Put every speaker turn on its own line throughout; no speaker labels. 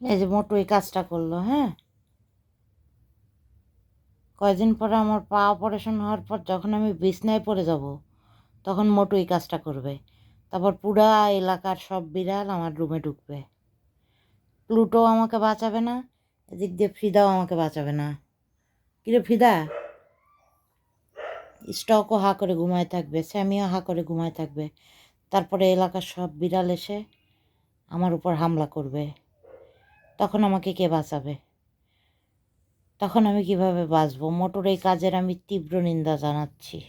এই যে মোটু এই কাজটা করল হ্যাঁ? কয়দিন পরে আমার পা অপারেশন হওয়ার পর যখন আমি বিছনায় পড়ে যাব, তখন মোটু এই কাজটা করবে। তারপর পুরা এলাকার সব বিড়াল আমার রুমে ঢুকবে। প্লুটো আমাকে বাঁচাবে না, এদিক দিয়ে ফিদাও আমাকে বাঁচাবে না। কিরে ফিদা? স্টকও হা করে ঘুমায় থাকবে, স্যামিও হা করে ঘুমায় থাকবে। তারপরে এলাকার সব বিড়াল এসে আমার উপর হামলা করবে। তখন আমাকে কে বাঁচাবে? তখন আমি কীভাবে বাঁচবো? মোটর এই কাজের আমি তীব্র নিন্দা জানাচ্ছি।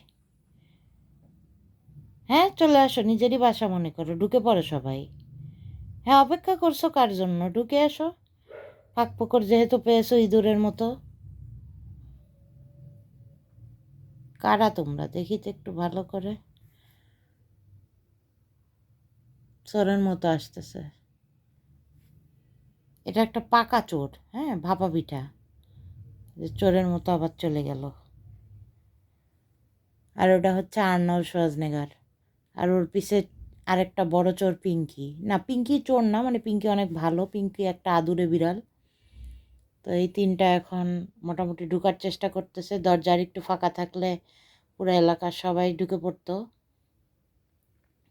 হ্যাঁ চলে আসো, নিজেরই বাসা মনে করো, ঢুকে পড়ো সবাই। হ্যাঁ অপেক্ষা করছ কার জন্য? ঢুকে আসো। ফাঁক ফোকর যেহেতু পেয়েছ ইঁদুরের মতো। কারা তোমরা? দেখি তো একটু ভালো করে। চোরের মতো আসতেছে। এটা একটা পাকা চোর হ্যাঁ ভাপা পিঠা যে চোরের মতো আবার চলে গেল। আর ওটা হচ্ছে আর্নল সোয়াজনেগার আর ওর পিছে আরেকটা বড় চোর পিঙ্কি। না, পিঙ্কি চোর না মানে পিঙ্কি অনেক ভালো, পিঙ্কি একটা আদুরে বিড়াল। তো এই তিনটা এখন মোটামুটি ঢুকার চেষ্টা করতেছে। দরজার একটু ফাঁকা থাকলে পুরো এলাকার সবাই ঢুকে পড়তো।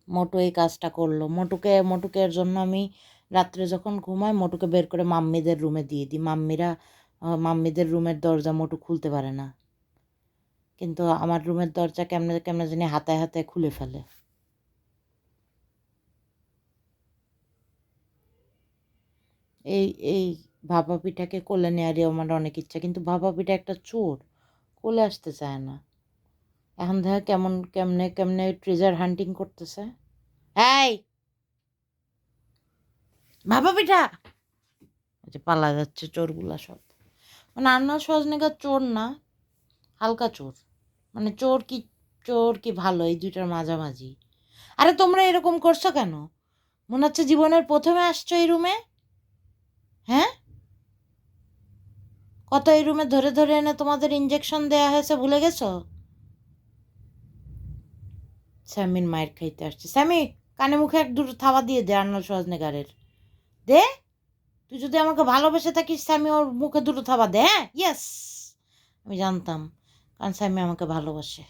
মোটু এই কাজটা করল। মোটুকে মোটুকের জন্য আমি রাত্রে যখন ঘুমায় মোটুকে বের করে মাম্মিদের রুমে দিয়ে দিই। মাম্মিরা মাম্মিদের রুমের দরজা মোটু খুলতে পারে না। কিন্তু আমার রুমের দরজা কেমনে কেমনে জানি হাতায় হাতায় খুলে ফেলে। এই এই ভাপা পিঠাকে কোলে নেওয়ারই আমার অনেক ইচ্ছা। কিন্তু ভাপা পিঠা একটা চোর, কোলে আসতে চায় না। এখন দেখা কেমন, কেমনে কেমনে ট্রেজার হান্টিং করতেছে। এই! ভাপা পিঠা যে পালা যাচ্ছে চোরগুলা সব। মানে আন্না সজনেগা চোর না, হালকা চোর। মানে চোর কি চোর কি ভালো এই দুইটার মাঝামাঝি। আরে তোমরা এরকম করছ কেন? মনে হচ্ছে জীবনের প্রথমে আসছো এই রুমে? হ্যাঁ? কত এই রুমে ধরে ধরে এনে তোমাদের ইঞ্জেকশন দেয়া হয়েছে ভুলে গেছো? স্যামির মায়ের খাইতে আসছে। স্যামি, কানে মুখে এক দুটো থাবা দিয়ে দে আর্নল সজনেগারের। দে। তুই যদি আমাকে ভালোবেসে থাকিস স্যামি ওর মুখে দুটো থাবা দে হ্যাঁ? ইয়েস আমি জানতাম কারণ স্বামী আমাকে ভালোবাসে।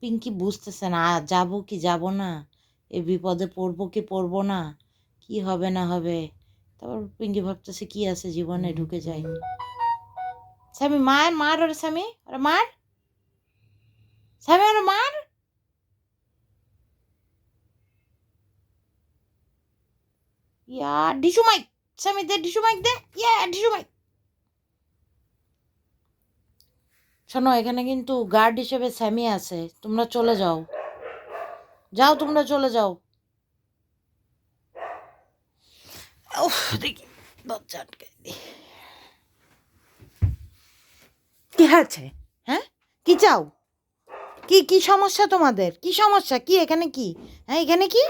পিঙ্কি বুঝতেছে না যাব কি যাব না? এ বিপদে পড়ব কি পড়ব না? কি হবে না হবে? তারপর পিঙ্কি ভাবতেছে, কি আছে জীবনে? ঢুকে যাই স্বামী মার মার ওরে স্বামী, ওরে মার। স্বামী, ওরে মার। ইয়া ডিসু মাইক স্যামি দে ডিসু মাইক দে ইয়া ডিসু মাইক শোনো এখানে কিন্তু গার্ড হিসেবে স্যামি আছে। তোমরা চলে যাও। যাও তোমরা চলে যাও। দেখি দরজা আটকে কি আছে হ্যাঁ? কি চাও? কি কি সমস্যা তোমাদের? কি সমস্যা? কি এখানে কি? হ্যাঁ এখানে কি?